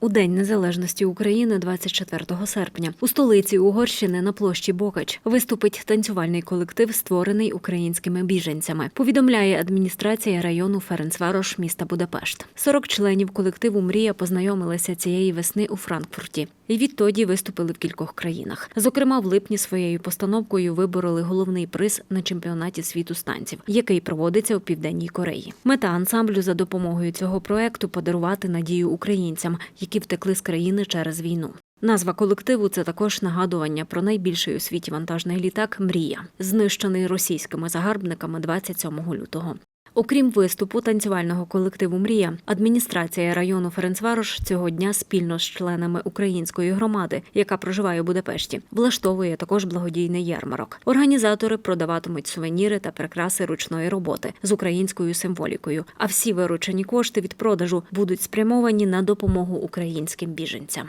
У День Незалежності України, 24 серпня, у столиці Угорщини на площі Бокач виступить танцювальний колектив, створений українськими біженцями. Повідомляє адміністрація району Ференцварош міста Будапешт. 40 членів колективу Мрія познайомилися цієї весни у Франкфурті і відтоді виступили в кількох країнах. Зокрема, в липні своєю постановкою вибороли головний приз на чемпіонаті світу з танців, який проводиться у південній Кореї. Мета ансамблю за допомогою цього проекту подарувати надію українцям, які втекли з країни через війну. Назва колективу це також нагадування про найбільший у світі вантажний літак Мрія, знищений російськими загарбниками 27 лютого. Окрім виступу танцювального колективу Мрія, адміністрація району Ференцварош цього дня спільно з членами української громади, яка проживає у Будапешті, влаштовує також благодійний ярмарок. Організатори продаватимуть сувеніри та прикраси ручної роботи з українською символікою. А всі виручені кошти від продажу будуть спрямовані на допомогу українським біженцям.